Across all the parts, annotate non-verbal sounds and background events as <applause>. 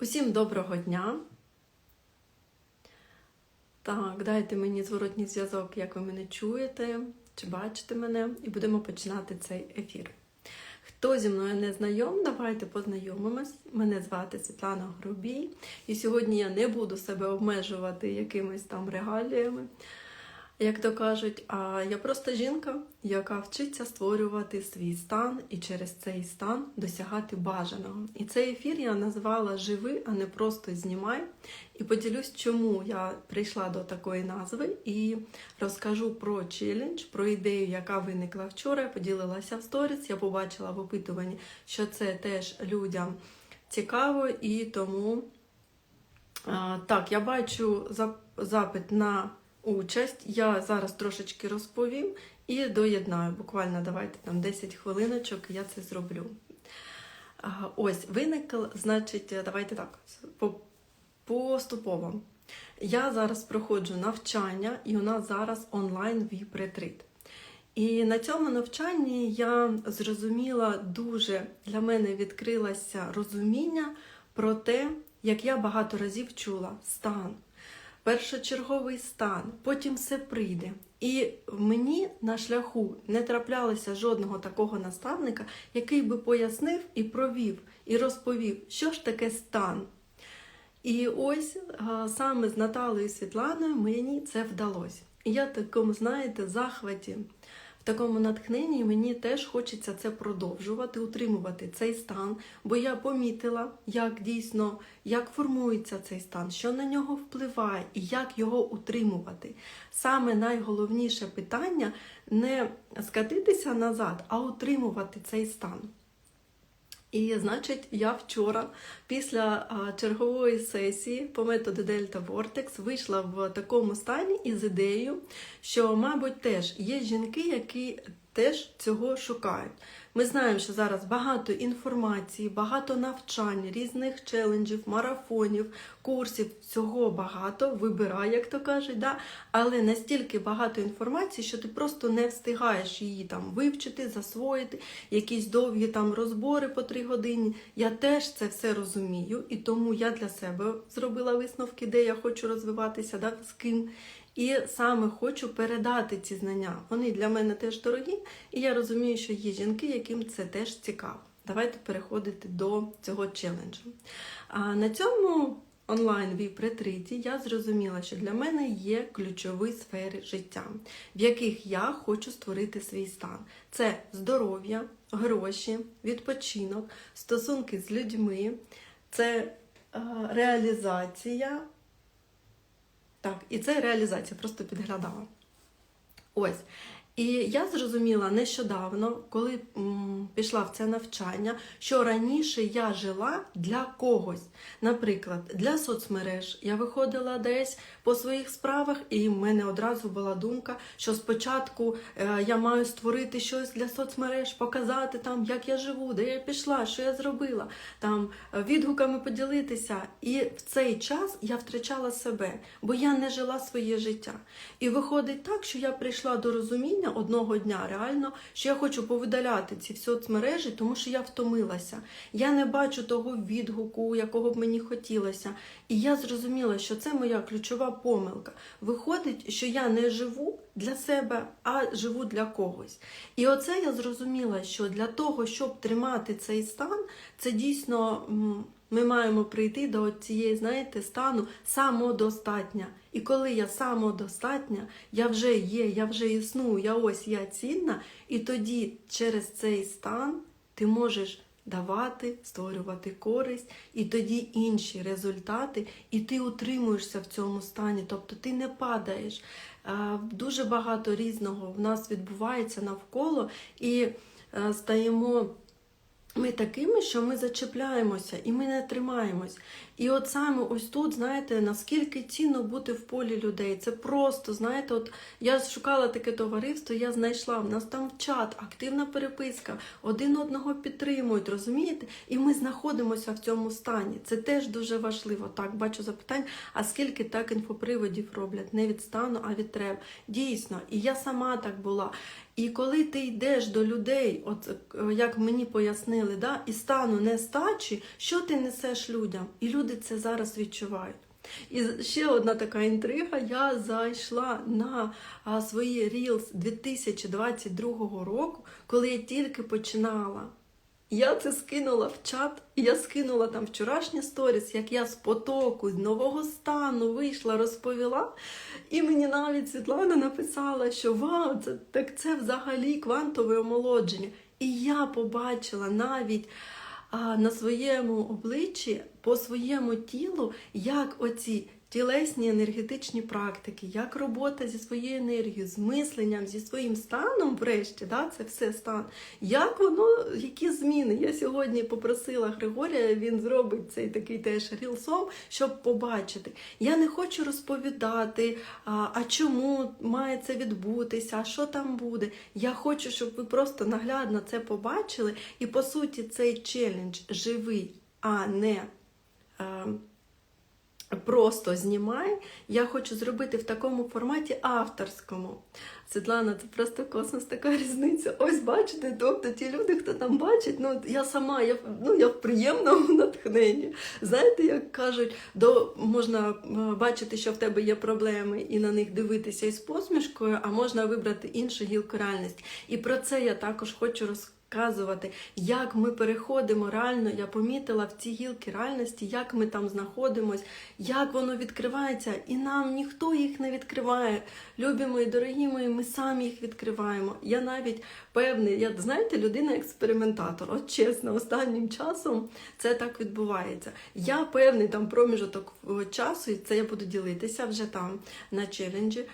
Усім доброго дня. Так, дайте мені зворотній зв'язок, як ви мене чуєте, чи бачите мене, і будемо починати цей ефір. Хто зі мною не знайом, давайте познайомимось. Мене звати Світлана Грубій, і сьогодні я не буду себе обмежувати якимись там регаліями, як то кажуть, а я просто жінка, яка вчиться створювати свій стан і через цей стан досягати бажаного. І цей ефір я назвала Живи, а не просто знімай. І поділюсь, чому я прийшла до такої назви, і розкажу про челендж, про ідею, яка виникла вчора. Я поділилася в сторіс. Я побачила в опитуванні, що це теж людям цікаво, і тому так, я бачу запит на участь. Я зараз трошечки розповім і доєднаю. Буквально давайте там 10 хвилиночок, я це зроблю. Ось, виникла, значить, давайте так, поступово. Я зараз проходжу навчання, і у нас зараз онлайн віп-ретрит. І на цьому навчанні я зрозуміла дуже для мене відкрилося розуміння про те, як я багато разів чула стан, першочерговий стан, потім все прийде. І мені на шляху не траплялося жодного такого наставника, який би пояснив і провів, і розповів, що ж таке стан. І ось саме з Наталою Світланою мені це вдалося. І я такому, знаєте, захваті, такому натхненні мені теж хочеться це продовжувати, утримувати цей стан, бо я помітила, як дійсно як формується цей стан, що на нього впливає і як його утримувати. Саме найголовніше питання не скатитися назад, а утримувати цей стан. І значить, я вчора, після чергової сесії по методу Дельта Вортекс, вийшла в такому стані із ідеєю, що, мабуть, теж є жінки, які теж цього шукають. Ми знаємо, що зараз багато інформації, багато навчань, різних челенджів, марафонів, курсів, всього багато, вибирай, як то кажуть, да? але настільки багато інформації, що ти просто не встигаєш її там вивчити, засвоїти, якісь довгі там розбори по три години. Я теж це все розумію, і тому я для себе зробила висновки, де я хочу розвиватися, да? з ким. І саме хочу передати ці знання. Вони для мене теж дорогі, і я розумію, що є жінки, яким це теж цікаво. Давайте переходити до цього челенджу. А на цьому онлайн віп ретриті я зрозуміла, що для мене є ключові сфери життя, в яких я хочу створити свій стан. Це здоров'я, гроші, відпочинок, стосунки з людьми, це реалізація. Так, і це реалізація, просто підглядала. Ось. І я зрозуміла нещодавно, коли м, пішла в це навчання, що раніше я жила для когось. Наприклад, для соцмереж. Я виходила десь по своїх справах, і в мене одразу була думка, що спочатку е, я маю створити щось для соцмереж, показати там, як я живу, де я пішла, що я зробила, там е, відгуками поділитися. І в цей час я втрачала себе, бо я не жила своє життя. І виходить так, що я прийшла до розуміння одного дня реально, що я хочу повидаляти ці соцмережі, тому що я втомилася. Я не бачу того відгуку, якого б мені хотілося. І я зрозуміла, що це моя ключова помилка. Виходить, що я не живу для себе, а живу для когось. І оце я зрозуміла, що для того, щоб тримати цей стан, це дійсно. Ми маємо прийти до цієї, знаєте, стану самодостатня. І коли я самодостатня, я вже є, я вже існую, я ось я цінна, і тоді через цей стан ти можеш давати, створювати користь, і тоді інші результати, і ти утримуєшся в цьому стані, тобто ти не падаєш. Е, Дуже багато різного в нас відбувається навколо, і е, стаємо. Ми такими, що ми зачепляємося і ми не тримаємось. І от саме ось тут, знаєте, наскільки цінно бути в полі людей. Це просто, знаєте, от я шукала таке товариство, я знайшла, в нас там чат, активна переписка, один одного підтримують, розумієте? І ми знаходимося в цьому стані. Це теж дуже важливо. Так, бачу запитань, а скільки так інфоприводів роблять? Не від стану, а від треб. Дійсно, і я сама так була. І коли ти йдеш до людей, от е, як мені пояснили, да, і стану нестачі, що ти несеш людям? І люди це зараз відчувають. І ще одна така інтрига. Я зайшла на свої Reels 2022 року, коли я тільки починала. Я це скинула в чат, і я скинула там вчорашні сторіс, як я з потоку, з нового стану вийшла, розповіла. І мені навіть Світлана написала, що вау, це так це взагалі квантове омолодження. І я побачила навіть а, на своєму обличчі, по своєму тілу, як оці тілесні енергетичні практики, як робота зі своєю енергією, з мисленням, зі своїм станом, врешті, да, це все стан. Як воно, які зміни? Я сьогодні попросила Григорія, він зробить цей такий теж рілсом, щоб побачити. Я не хочу розповідати, а, чому має це відбутися, а що там буде. Я хочу, щоб ви просто наглядно це побачили. І по суті, цей челендж живий, а не. Просто знімай. Я хочу зробити в такому форматі авторському. Світлана, це просто космос, така різниця. Ось бачите, тобто ті люди, хто там бачить, ну я сама, я ну я в приємному <laughs> натхненні. Знаєте, як кажуть, до можна е, бачити, що в тебе є проблеми, і на них дивитися із посмішкою, а можна вибрати іншу гілку реальності. І про це я також хочу розказати показувати, як ми переходимо реально. Я помітила в ці гілки реальності, як ми там знаходимось, як воно відкривається, і нам ніхто їх не відкриває. Любі мої, дорогі мої, ми самі їх відкриваємо. Я навіть певний, я знаєте, людина-експериментатор. От чесно, останнім часом це так відбувається. Я певний там проміжок часу, і це я буду ділитися вже там на челенджі.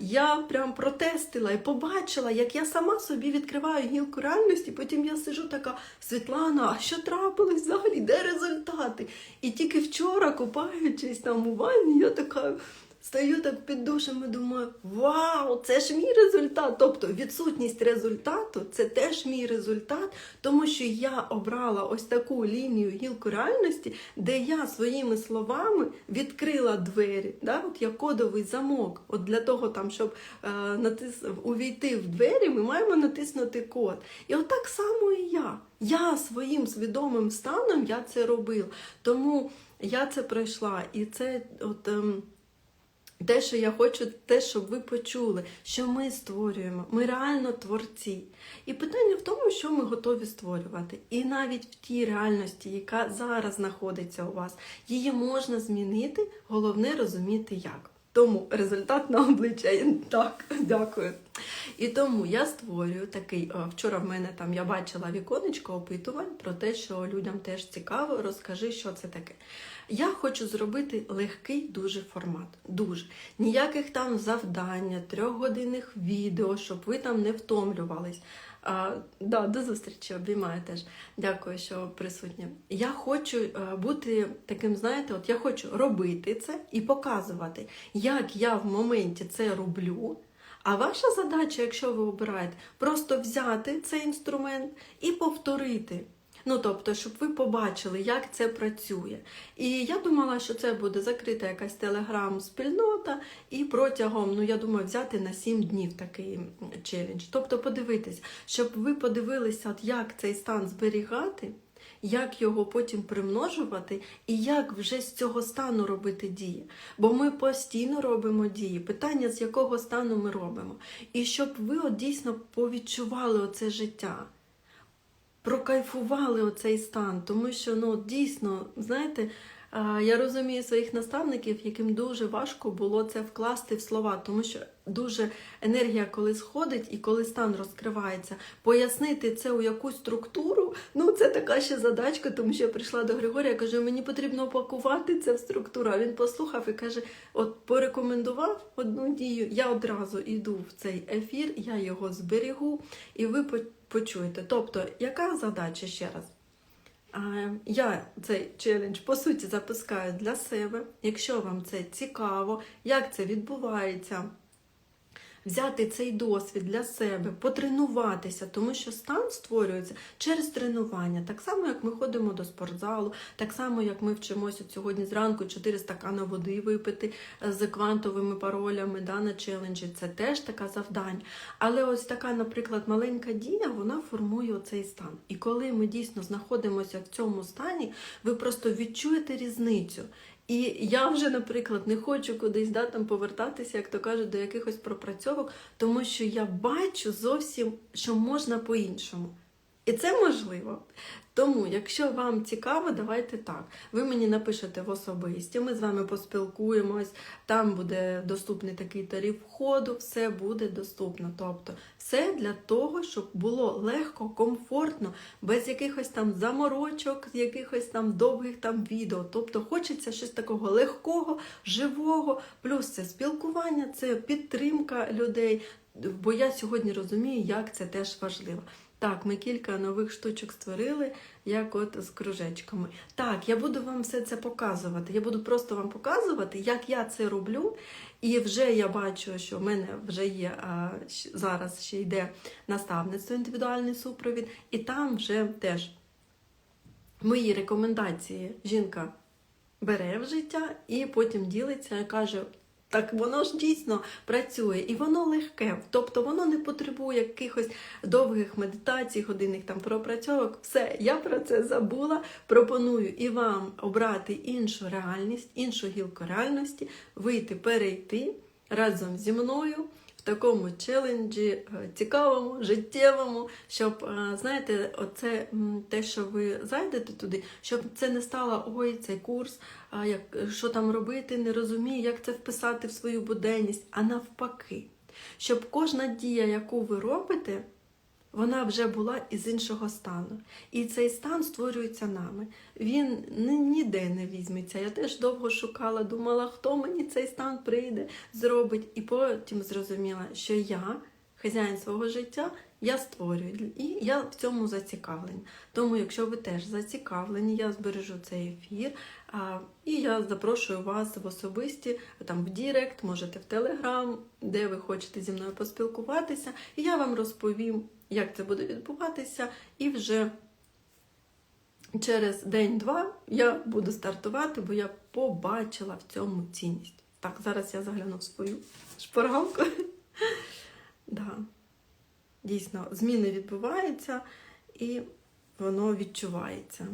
Я прям протестила і побачила, як я сама собі відкриваю гілку реальності. Потім я сижу така, Світлана, а що трапилось взагалі? Де результати? І тільки вчора, купаючись там у ванні, я така. Стою так під душем і думаю, вау, це ж мій результат. Тобто відсутність результату це теж мій результат, тому що я обрала ось таку лінію гілку реальності, де я своїми словами відкрила двері. Да? От як кодовий замок. От Для того, там, щоб е, натис... увійти в двері, ми маємо натиснути код. І от так само і я. Я своїм свідомим станом я це робила. Тому я це пройшла. І це от. Е, те, що я хочу, те, щоб ви почули, що ми створюємо, ми реально творці. І питання в тому, що ми готові створювати. І навіть в тій реальності, яка зараз знаходиться у вас, її можна змінити, головне розуміти як. Тому результат на обличчя так, дякую. І тому я створюю такий. Вчора в мене там я бачила віконечко опитувань про те, що людям теж цікаво, розкажи, що це таке. Я хочу зробити легкий дуже формат. Дуже. Ніяких там завдання, трьохгодинних відео, щоб ви там не втомлювались. А, да, До зустрічі, обіймаю теж. Дякую, що присутні. Я хочу бути таким, знаєте, от я хочу робити це і показувати, як я в моменті це роблю. А ваша задача, якщо ви обираєте, просто взяти цей інструмент і повторити. Ну, тобто, щоб ви побачили, як це працює. І я думала, що це буде закрита якась телеграм-спільнота, і протягом, ну я думаю, взяти на 7 днів такий челендж. Тобто, подивитись, щоб ви подивилися, от як цей стан зберігати. Як його потім примножувати, і як вже з цього стану робити дії. Бо ми постійно робимо дії. Питання, з якого стану ми робимо. І щоб ви от дійсно повідчували оце життя прокайфували оцей стан, тому що ну дійсно, знаєте, я розумію своїх наставників, яким дуже важко було це вкласти в слова, тому що дуже енергія, коли сходить і коли стан розкривається, пояснити це у якусь структуру. Ну це така ще задачка, тому що я прийшла до Григорія, кажу, мені потрібно опакувати це в структуру. А він послухав і каже: от порекомендував одну дію, я одразу йду в цей ефір, я його зберігу, і ви почуєте. Тобто, яка задача ще раз? Я цей челендж по суті запускаю для себе. Якщо вам це цікаво, як це відбувається, взяти цей досвід для себе, потренуватися, тому що стан створюється через тренування. Так само, як ми ходимо до спортзалу, так само, як ми вчимося сьогодні зранку 4 стакани води випити е, з квантовими паролями да, на челенджі. Це теж таке завдання. Але ось така, наприклад, маленька дія, вона формує цей стан. І коли ми дійсно знаходимося в цьому стані, ви просто відчуєте різницю. І я вже, наприклад, не хочу кудись да, там повертатися, як то кажуть, до якихось пропрацьовок, тому що я бачу зовсім, що можна по-іншому. І це можливо. Тому, якщо вам цікаво, давайте так. Ви мені напишете в особисті, ми з вами поспілкуємось, там буде доступний такий тариф входу, все буде доступно. Тобто, все для того, щоб було легко, комфортно, без якихось там заморочок, якихось там довгих там відео. Тобто хочеться щось такого легкого, живого, плюс це спілкування, це підтримка людей. Бо я сьогодні розумію, як це теж важливо. Так, ми кілька нових штучок створили, як от з кружечками. Так, я буду вам все це показувати. Я буду просто вам показувати, як я це роблю. І вже я бачу, що в мене вже є а, зараз ще йде наставництво, індивідуальний супровід, і там вже теж мої рекомендації жінка бере в життя і потім ділиться каже. Так воно ж дійсно працює і воно легке, тобто воно не потребує якихось довгих медитацій, годинних там пропрацьовок. Все, я про це забула. Пропоную і вам обрати іншу реальність, іншу гілку реальності, вийти, перейти разом зі мною такому челенджі е, цікавому, життєвому, щоб е, знаєте, оце те, що ви зайдете туди, щоб це не стало ой, цей курс, як що там робити, не розумію, як це вписати в свою буденність, а навпаки, щоб кожна дія, яку ви робите, вона вже була із іншого стану. І цей стан створюється нами. Він ніде не візьметься. Я теж довго шукала, думала, хто мені цей стан прийде, зробить. І потім зрозуміла, що я, хазяїн свого життя, я створюю. І я в цьому зацікавлена. Тому, якщо ви теж зацікавлені, я збережу цей ефір. А, і я запрошую вас в особисті, там в Дірект, можете в Телеграм, де ви хочете зі мною поспілкуватися, і я вам розповім, як це буде відбуватися, і вже через день-два я буду стартувати, бо я побачила в цьому цінність. Так, зараз я загляну в свою шпаргалку. <laughs> Да. Дійсно, зміни відбуваються і воно відчувається.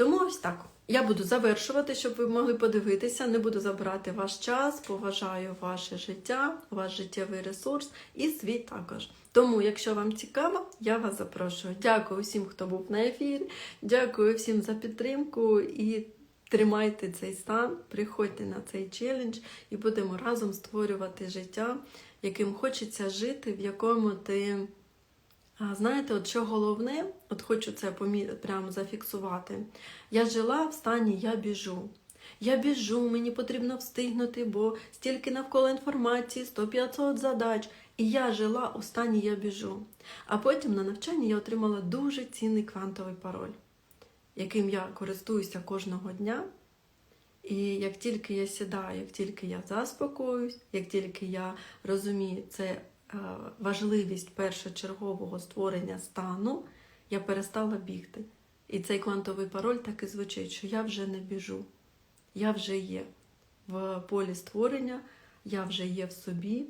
Тому ось так. Я буду завершувати, щоб ви могли подивитися. Не буду забирати ваш час, поважаю ваше життя, ваш життєвий ресурс і свій також. Тому, якщо вам цікаво, я вас запрошую. Дякую всім, хто був на ефірі. Дякую всім за підтримку і тримайте цей стан, приходьте на цей челендж і будемо разом створювати життя, яким хочеться жити, в якому ти. Знаєте, от що головне, от хочу це прямо зафіксувати. Я жила в стані я біжу. Я біжу, мені потрібно встигнути, бо стільки навколо інформації, 100-500 задач. І я жила у стані я біжу. А потім на навчанні я отримала дуже цінний квантовий пароль, яким я користуюся кожного дня. І як тільки я сідаю, як тільки я заспокоюсь, як тільки я розумію це важливість першочергового створення стану, я перестала бігти. І цей квантовий пароль так і звучить, що я вже не біжу. Я вже є в полі створення, я вже є в собі.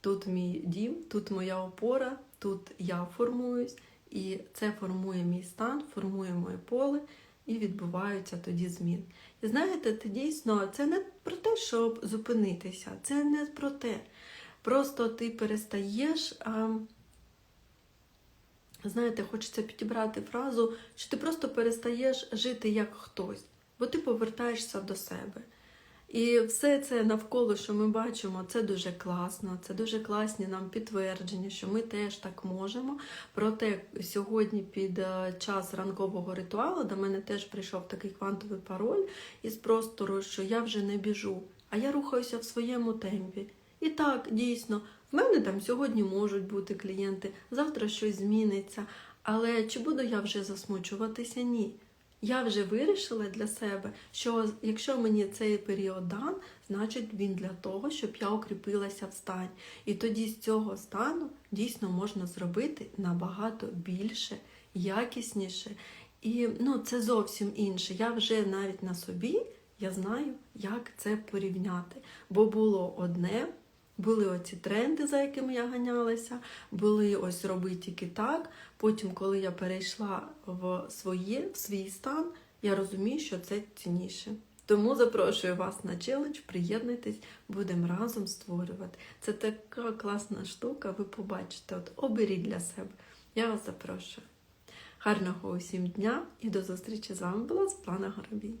Тут мій дім, тут моя опора, тут я формуюсь, і це формує мій стан, формує моє поле, і відбуваються тоді зміни. І знаєте, це дійсно це не про те, щоб зупинитися, це не про те. Просто ти перестаєш. А, знаєте, хочеться підібрати фразу, що ти просто перестаєш жити як хтось, бо ти повертаєшся до себе. І все це навколо, що ми бачимо, це дуже класно, це дуже класні нам підтвердження, що ми теж так можемо. Проте сьогодні під е, час ранкового ритуалу до мене теж прийшов такий квантовий пароль із простору, що я вже не біжу, а я рухаюся в своєму темпі. І так, дійсно, в мене там сьогодні можуть бути клієнти, завтра щось зміниться. Але чи буду я вже засмучуватися? Ні. Я вже вирішила для себе, що якщо мені цей період дан, значить він для того, щоб я укріпилася в стані. І тоді з цього стану дійсно можна зробити набагато більше, якісніше. І ну, це зовсім інше. Я вже навіть на собі я знаю, як це порівняти. Бо було одне, були оці тренди, за якими я ганялася, були ось роби тільки так. Потім, коли я перейшла в своє, в свій стан, я розумію, що це цінніше. Тому запрошую вас на челендж, приєднуйтесь, будемо разом створювати. Це така класна штука, ви побачите. От оберіть для себе. Я вас запрошую. Гарного усім дня і до зустрічі з вами була Світлана Горобій.